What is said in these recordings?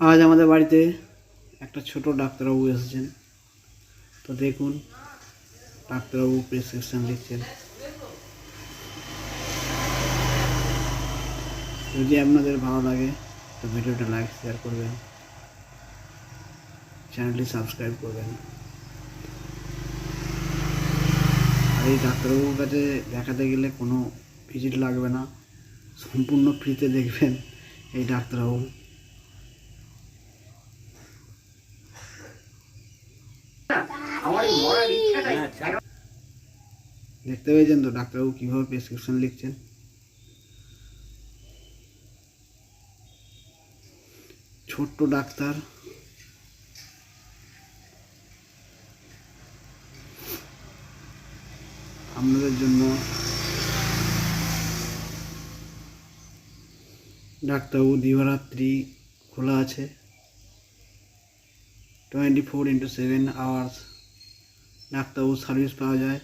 আজ আমাদের বাড়িতে একটা ছোট ডাক্তারবাবু এসেছেন। তো দেখুন, ডাক্তারবাবু প্রেসক্রিপশন লিখছেন। যদি আপনাদের ভালো লাগে, তো ভিডিওটা লাইক শেয়ার করবেন। চ্যানেলটি সাবস্ক্রাইব করবেন। আর এই ডাক্তারবাবুর কাছে দেখাতে গেলে কোনো ভিজিট লাগবে না। সম্পূর্ণ ফ্রিতে দেখবেন এই ডাক্তারবাবু। দেখতে পেয়েছেন তো ডাক্তারবাবু কীভাবে প্রেসক্রিপশন লিখছেন? ছোট্ট ডাক্তার। আপনাদের জন্য ডাক্তারবাবু দিবারাত্রি খোলা আছে। Twenty four into seven hours ডাক্তারবাবু সার্ভিস পাওয়া যায়।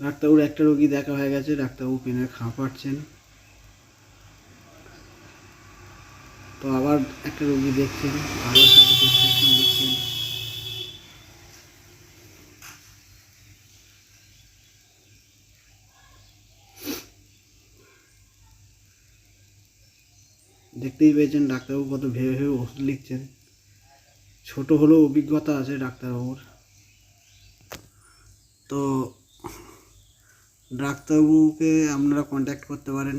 ডাক্তারবাবুর একটা রোগী দেখা হয়ে গেছে, ডাক্তারবাবু পেনের খাঁ পাচ্ছেন। তো আবার একটা রোগী দেখছেন আবার তাকে দেখতেই পেয়েছেন ডাক্তারবাবু কত ভেবে ভেবে ওষুধ লিখছেন। ছোট হলেও অভিজ্ঞতা আছে ডাক্তারবাবুর। তো ডাক্তারবাবুকে আপনারা কন্ট্যাক্ট করতে পারেন।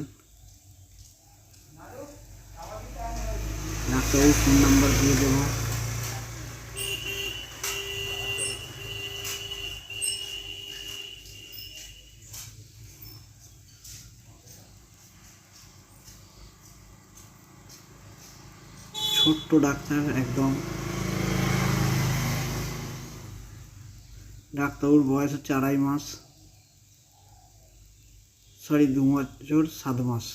ডাক্তারবাবু ফোন নাম্বার দিয়ে দেবো। ছোট্ট ডাক্তার একদম। ডাক্তারবাবুর বয়স হচ্ছে আড়াই মাস। সরি, দু বছর সাত মাস।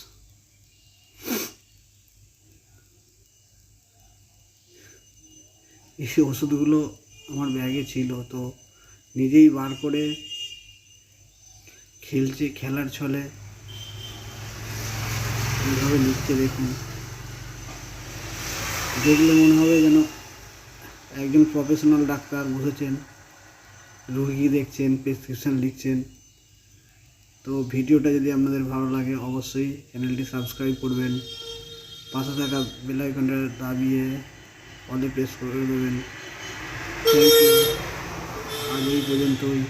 এই ওষুধগুলো আমার ব্যাগে ছিল, তো নিজেই বার করে খেলছে, খেলার ছলে। এইভাবে লিখতে দেখুন। দেখলে মনে হবে যেন একজন প্রফেশনাল ডাক্তার বসেছেন, রোগী দেখছেন প্রেসক্রিপশন লিখছেন। তো ভিডিওটা যদি আপনাদের ভালো লাগে, অবশ্যই চ্যানেলটি সাবস্ক্রাইব করবেন। পাশে থাকা বেল আইকনটা দাবিয়ে অলে প্রেস করে দেবেন। আজ এই পর্যন্তই।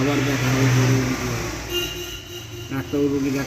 আবার দেখা হবে পরে ডাক্তারবাবু রোগী দেখা